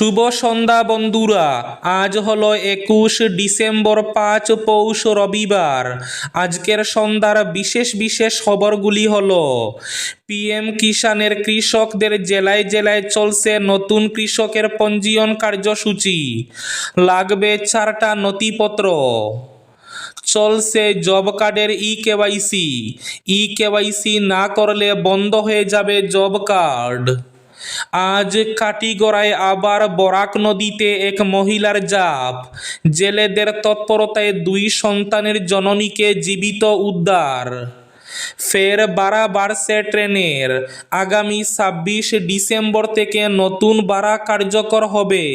শুভ সন্ধ্যা বন্ধুরা। আজ হলো একুশ ডিসেম্বর পাঁচ পৌষ রবিবার। আজকের সন্ধ্যার বিশেষ বিশেষ খবরগুলি হলো, পিএম কিষানের কৃষকদের জেলায় জেলায় চলছে নতুন কৃষকের পঞ্জীয়ন কার্যসূচি। লাগবে চারটা নথিপত্র। চলছে জব কার্ডের ই কেওয়াইসি ই কেওয়াইসি না করলে বন্ধ হয়ে যাবে জব কার্ড। আজ কাটিগড়ায় আবার বরাক নদীতে এক মহিলার জাপ। জেলেদের তৎপরতায় দুই সন্তানের জননীকে জীবিত উদ্ধার। ফের বাড়া বাড়ছে ট্রেনের। আগামী ছাব্বিশ ডিসেম্বর থেকে নতুন বাড়া কার্যকর হবে।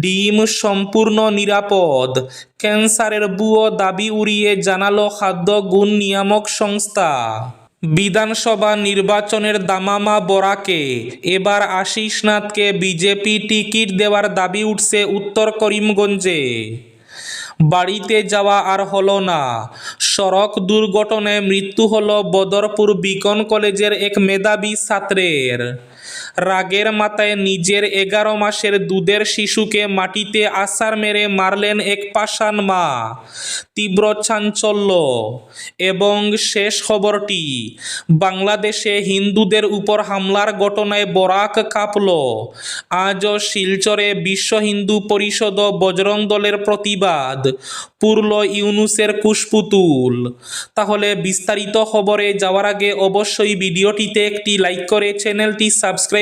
ডিম সম্পূর্ণ নিরাপদ। ক্যান্সারের বুয়ো দাবি উড়িয়ে জানালো খাদ্য গুণ নিয়ামক সংস্থা। বিধানসভা নির্বাচনের দামামা বরাকে। এবার আশিস নাথকে বিজেপি টিকিট দেওয়ার দাবি উঠছে উত্তর করিমগঞ্জে। বাড়িতে যাওয়া আর হলো না। সড়ক দুর্ঘটনায় মৃত্যু হল বদরপুর বিকন কলেজের এক মেধাবী ছাত্রের। রাগের মাথায় নিজের এগারো মাসের দুধের শিশুকে মাটিতে আছাড় মেরে মারলেন এক পাষাণ মা। তীব্র চাঞ্চল্য। এবং শেষ খবরটি, বাংলাদেশে হিন্দুদের উপর হামলার ঘটনায় বরাক কাঁপল। আজও শিলচরে বিশ্ব হিন্দু পরিষদ বজরং দলের প্রতিবাদ, পুরল ইউনুসের কুশপুতুল। তাহলে বিস্তারিত খবরে যাওয়ার আগে অবশ্যই ভিডিওটিতে একটি লাইক করে চ্যানেলটি সাবস্ক্রাইব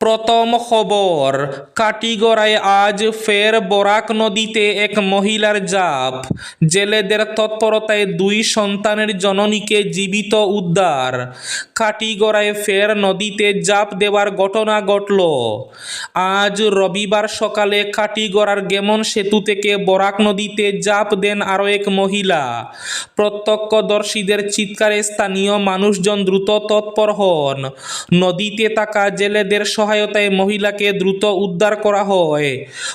প্রথম খবর, কাটিগড়ায় আজ ফের বরাক নদীতে এক মহিলার জাপ। জেলেদের তৎপরতায় দুই সন্তানের জননীকে জীবিত উদ্ধার। কাটিগড়ায় ফের নদীতে জাপ দেওয়ার ঘটনা ঘটল। আজ রবিবার সকালে কাটিগড়ার গেমন সেতু থেকে বরাক নদীতে জাপ দেন আরও এক মহিলা। প্রত্যক্ষদর্শীদের চিৎকারে স্থানীয় মানুষজন দ্রুত তৎপর হন। নদীতে থাকা জেলেদের সহায়তায় মহিলাকে দ্রুত উদ্ধার করা হয়।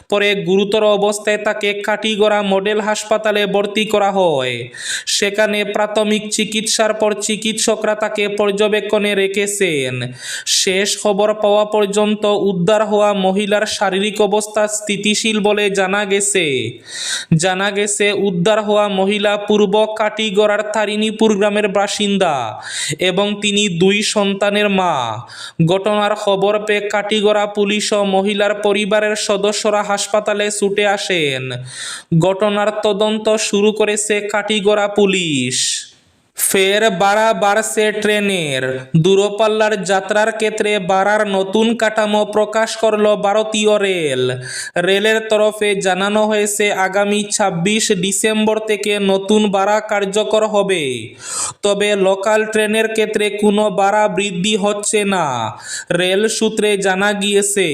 পরে গুরুতর অবস্থায় তাকে কাটিগড়া মডেল হাসপাতালে ভর্তি করা হয়। সেখানে প্রাথমিক চিকিৎসার পর চিকিৎসকরা তাকে পর্যবেক্ষণে রেখেছেন। শেষ খবর পাওয়া পর্যন্ত উদ্ধার হওয়া মহিলার শারীরিক অবস্থা স্থিতিশীল বলে জানা গেছে। জানা গেছে, উদ্ধার হওয়া মহিলা পূর্ব কাটিগড়ার তারিণীপুর গ্রামের বাসিন্দা এবং তিনি দুই সন্তানের মা। ঘটনার খবর পেয়ে কাটিগড়া পুলিশ ও মহিলার পরিবারের সদস্যরা হাসপাতালে ছুটে আসেন। ঘটনার তদন্ত শুরু করেছে কাটিগড়া পুলিশ। ফের বাড়া বাড়ছে ট্রেনের। দূরপাল্লার যাত্রার ক্ষেত্রে বাড়ার নতুন কাঠামো প্রকাশ করল ভারতীয় রেল। রেলের তরফে জানানো হয়েছে, আগামী ছাব্বিশ ডিসেম্বর থেকে নতুন ভাড়া কার্যকর হবে। তবে লোকাল ট্রেনের ক্ষেত্রে কোনো ভাড়া বৃদ্ধি হচ্ছে না। রেল সূত্রে জানা গিয়েছে,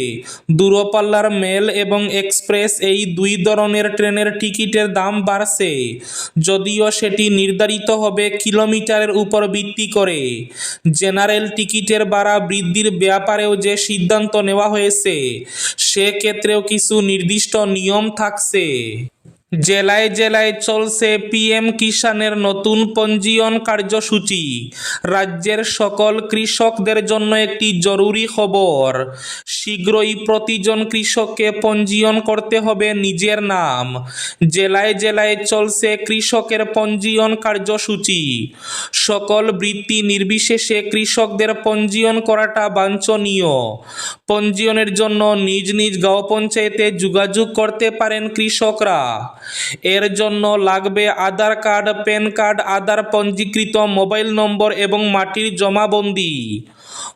দূরপাল্লার মেল এবং এক্সপ্রেস এই দুই ধরনের ট্রেনের টিকিটের দাম বাড়ছে। যদিও সেটি নির্ধারিত হবে কিলোমিটারের উপর ভিত্তি করে। জেনারেল টিকিটের ভাড়া বৃদ্ধির ব্যাপারেও যে সিদ্ধান্ত নেওয়া হয়েছে, সেক্ষেত্রেও কিছু নির্দিষ্ট নিয়ম থাকছে। জেলায় জেলায় চলছে পিএম কিষানের নতুন পঞ্জীয়ন কার্যসূচি। রাজ্যের সকল কৃষকদের জন্য একটি জরুরি খবর। শীঘ্রই প্রতিজন কৃষককে পঞ্জীয়ন করতে হবে নিজের নাম। জেলায় জেলায় চলছে কৃষকের পঞ্জীয়ন কার্যসূচি। সকল বৃত্তি নির্বিশেষে কৃষকদের পঞ্জীয়ন করাটা বাঞ্ছনীয়। পঞ্জীয়নের জন্য নিজ নিজ গাঁও পঞ্চায়েতে যোগাযোগ করতে পারেন কৃষকরা। এর জন্য লাগবে Aadhaar card, PAN card, Aadhaar পঞ্জীকৃত mobile number এবং মাটির জমাবন্দি।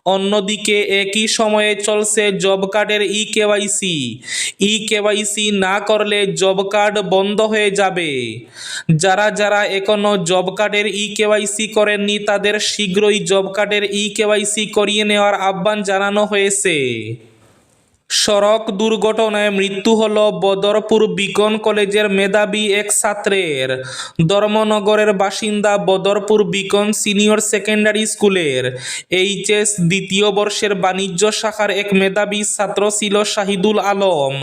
অন্যদিকে একই সময়ে চলছে জব কার্ডের ই কেওয়াইসি ই কেওয়াইসি না করলে জব কার্ড বন্ধ হয়ে যাবে। যারা যারা এখনও জব কার্ডের ই কেওয়াইসি করেননি, তাদের শীঘ্রই জব কার্ডের ই কেওয়াইসি করিয়ে নেওয়ার আহ্বান জানানো হয়েছে। সড়ক দুর্ঘটনায় মৃত্যু হল বদরপুর বিকন কলেজের মেধাবী এক ছাত্রের। ধর্মনগরের বাসিন্দা বদরপুর বিকন সিনিয়র সেকেন্ডারি স্কুলের। এইচএস দ্বিতীয় বর্ষের বাণিজ্য শাখার এক মেধাবী ছাত্র ছিল শাহিদুল আলম।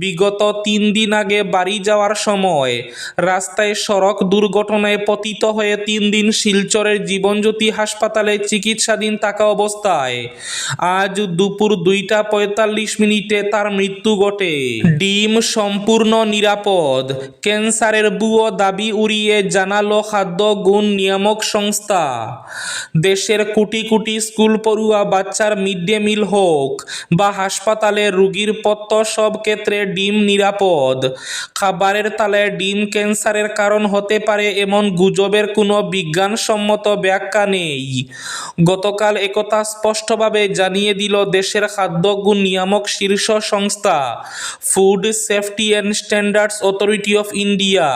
বিগত তিন দিন আগে বাড়ি যাওয়ার সময় রাস্তায় সড়ক দুর্ঘটনায় পতিত হয়ে তিন দিন শিলচরের জীবনজ্যোতি হাসপাতালে চিকিৎসাধীন থাকা অবস্থায়। আজ দুপুর দুইটা পঁয়তাল্লিশ মিনিটে তার মৃত্যু ঘটে। ডিম সম্পূর্ণ নিরাপদ। ক্যান্সারের বুয়ো দাবি উড়িয়ে জানালো খাদ্য গুণ নিয়ামক সংস্থা। দেশের কোটি কোটি স্কুল পড়ুয়া বাচ্চার মিড ডে মিল হোক বা হাসপাতালে রুগীর পত্র সব ক্ষেত্রে ডিম নিরাপদ। খাবারের তালে ডিম ক্যান্সারের কারণ হতে পারে এমন গুজবের কোনো বিজ্ঞানসম্মত ব্যাখ্যা নেই। গতকাল একথা স্পষ্টভাবে জানিয়ে দিল দেশের খাদ্য গুণ নিয়ামক শীর্ষ সংস্থা food safety and standards authority of India.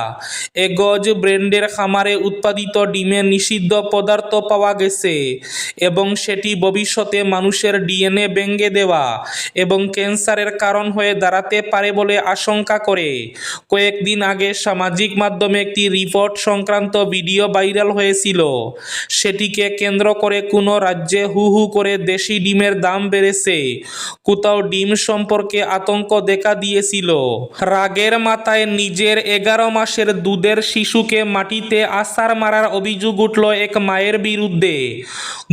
Eggoz ব্র্যান্ডের খামারে উৎপাদিত ডিমে নিষিদ্ধ পদার্থ পাওয়া গেছে এবং সেটি ভবিষ্যতে মানুষের ডিএনএ ভেঙে দেওয়া এবং ক্যান্সারের কারণ হয়ে দাঁড়াতে পারে বলে আশঙ্কা করে। কয়েকদিন আগে সামাজিক মাধ্যমে একটি রিপোর্ট সংক্রান্ত ভিডিও ভাইরাল হয়েছিল। সেটিকে কেন্দ্র করে কোনো রাজ্যে হু হু করে দেশি ডিমের দাম বেড়েছে। কোথাও ডিম সম্পর্কে আতঙ্ক দেখা দিয়েছিল। রাগের মাথায় নিজের এগারো মাসের দুধের শিশুকে মাটিতে আছাড় মারার অভিযোগ উঠল এক মায়ের বিরুদ্ধে।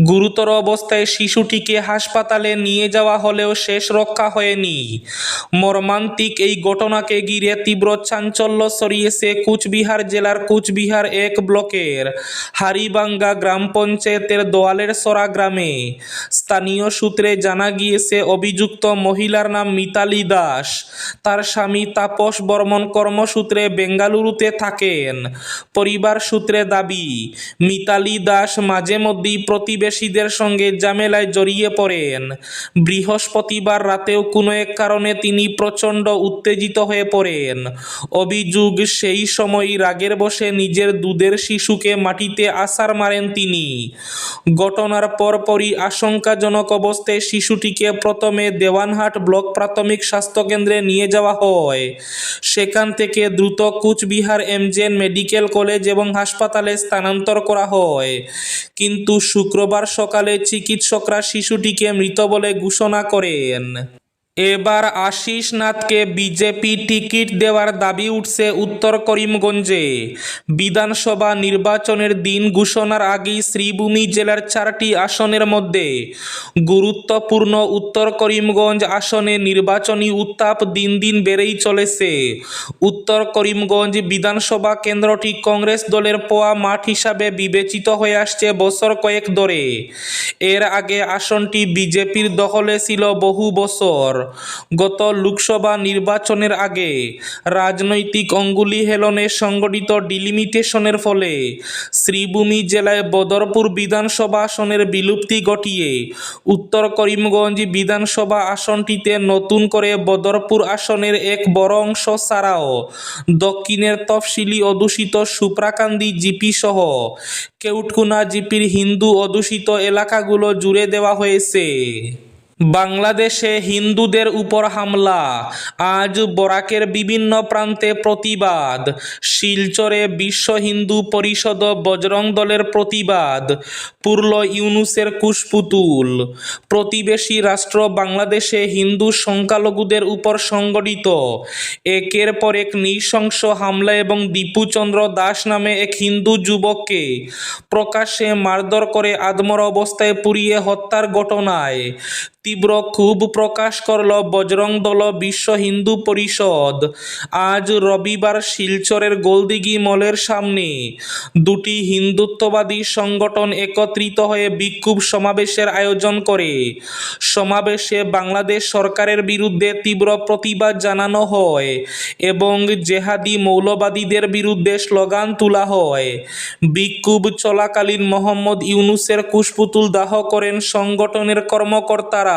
গুরুতর অবস্থায় শিশুটিকে হাসপাতালে নিয়ে যাওয়া হলেও শেষ রক্ষা হয়নি। মর্মান্তিক এই ঘটনাকে ঘিরে তীব্র চাঞ্চল্য ছড়িয়েছে কুচবিহার জেলার কুচবিহার এক ব্লকের হারিবাঙ্গা গ্রাম পঞ্চায়েতের দোয়ালের সরা গ্রামে। স্থানীয় সূত্রে জানা গিয়েছে, অভিযুক্ত মহিলার নাম মিতালি দাস। তার স্বামী তাপস বর্মন কর্মসূত্রে বেঙ্গালুরুতে থাকেন। পরিবার সূত্রে দাবি, মিতালি দাস মাঝে মধ্যেই প্রতিবেশীদের সঙ্গে ঝামেলায় জড়িয়ে পড়েন। বৃহস্পতিবার রাতেও কোনো এক কারণে তিনি প্রচণ্ড উত্তেজিত হয়ে পড়েন। অভিযোগ, সেই সময় রাগের বসে নিজের দুধের শিশুকে মাটিতে আছাড় মারেন তিনি। ঘটনার পরপরই আশঙ্কাজনক অবস্থায় শিশুটিকে প্রথমে দেওয়ানহাট ব্লক প্রাথমিক স্বাস্থ্যকেন্দ্রে নিয়ে যাওয়া হয়। সেখান থেকে দ্রুত কুচবিহার এমজেন মেডিকেল কলেজ এবং হাসপাতালে স্থানান্তর করা হয়। কিন্তু শুক্রবার সকালে চিকিৎসকরা শিশুটিকে মৃত বলে ঘোষণা করেন। এবার আশিস নাথকে বিজেপি টিকিট দেওয়ার দাবি উঠছে উত্তর করিমগঞ্জে। বিধানসভা নির্বাচনের দিন ঘোষণার আগেই শ্রীভূমি জেলার চারটি আসনের মধ্যে গুরুত্বপূর্ণ উত্তর করিমগঞ্জ আসনে নির্বাচনী উত্তাপ দিন দিন বেড়েই চলেছে। উত্তর করিমগঞ্জ বিধানসভা কেন্দ্রটি কংগ্রেস দলের পোয়া মাঠ হিসাবে বিবেচিত হয়ে আসছে বছর কয়েক ধরে। এর আগে আসনটি বিজেপির দখলে ছিল বহু বছর। গত লোকসভা নির্বাচনের আগে রাজনৈতিক অঙ্গুলি হেলনে সংগঠিত ডিলিমিটেশনের ফলে শ্রীভূমি জেলায় বদরপুর বিধানসভা আসনের বিলুপ্তি ঘটিয়ে উত্তর করিমগঞ্জ বিধানসভা আসনটিতে নতুন করে বদরপুর আসনের এক বড় অংশ ছাড়াও দক্ষিণের তফসিলি অধ্যুষিত সুপ্রাকান্দি জিপি সহ কেউটকুনা জিপির হিন্দু অধ্যুষিত এলাকাগুলো জুড়ে দেওয়া হয়েছে। বাংলাদেশে হিন্দুদের উপর হামলা। আজ বরাকের বিভিন্ন প্রান্তে প্রতিবাদ। শিলচরে বিশ্ব হিন্দু পরিষদ বজরং দলের প্রতিবাদ। পূর্ল ইউনুসের কুশপুতুল। প্রতিবেশী রাষ্ট্র বাংলাদেশে হিন্দু সংখ্যালঘুদের উপর সংগঠিত। একের পর এক নৃশংস হামলা এবং দীপুচন্দ্র দাস নামে এক হিন্দু যুবককে প্রকাশ্যে মারধর করে আদমর অবস্থায় পুড়িয়ে হত্যার ঘটনায়। তীব্র ক্ষোভ প্রকাশ করল বজরং দল বিশ্ব হিন্দু পরিষদ। আজ রবিবার শিলচরের গোলদিঘি মলের সামনে দুটি হিন্দুত্ববাদী সংগঠন একত্রিত হয়ে বিক্ষোভ সমাবেশের আয়োজন করে। সমাবেশে বাংলাদেশ সরকারের বিরুদ্ধে তীব্র প্রতিবাদ জানানো হয় এবং জেহাদি মৌলবাদীদের বিরুদ্ধে স্লোগান তোলা হয়। বিক্ষোভ চলাকালীন মোহাম্মদ ইউনুসের কুশপুতুল দাহ করেন সংগঠনের কর্মকর্তারা।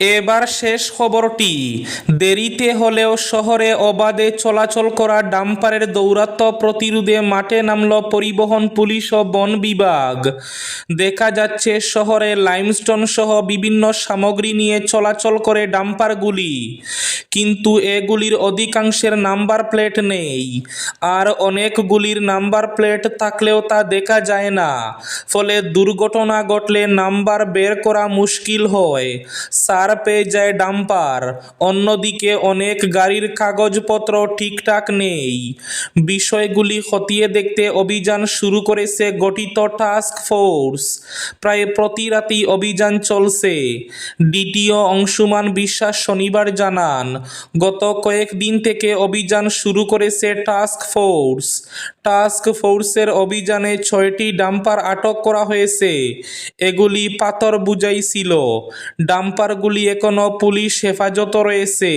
এবার শেষ খবরটি। দেরিতে হলেও শহরে অবাধে চলাচল করা ডাম্পারের দৌরাত্ম প্রতিরোধে মাঠে নামল পরিবহন পুলিশ ও বন বিভাগ। দেখা যাচ্ছে, শহরে লাইমস্টোন সহ বিভিন্ন সামগ্রী নিয়ে চলাচল করে ডাম্পারগুলি। কিন্তু এগুলির অধিকাংশের নাম্বার প্লেট নেই। আর অনেকগুলির নাম্বার প্লেট থাকলেও তা দেখা যায় না। ফলে দুর্ঘটনা ঘটলে নাম্বার বের করা মুশকিল হয়। পেয়ে যায় ডাম্পার। অন্যদিকে অনেক গাড়ির কাগজপত্র ঠিকঠাক নেই। বিষয়গুলি খতিয়ে দেখতে অভিযান শুরু করেছে গঠিত টাস্ক ফোর্স। প্রায় প্রতি রাতেই অভিযান চলছে। ডিটিও অংশুমান বিশ্বাস শনিবার জানান, গত কয়েকদিন থেকে অভিযান শুরু করেছে টাস্ক ফোর্স। টাস্ক ফোর্সের অভিযানে ছয়টি ডাম্পার আটক করা হয়েছে। এগুলি পাথর বুঝাই ছিল ডাম্পারগুলি এখনও পুলিশ হেফাজত রয়েছে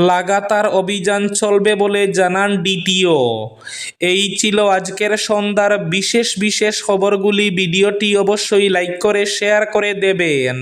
লাগাতার অভিযান চলবে বলে জানান ডিটিও এই ছিল আজকের সন্ধ্যার বিশেষ বিশেষ খবরগুলি ভিডিওটি অবশ্যই লাইক করে শেয়ার করে দেবেন।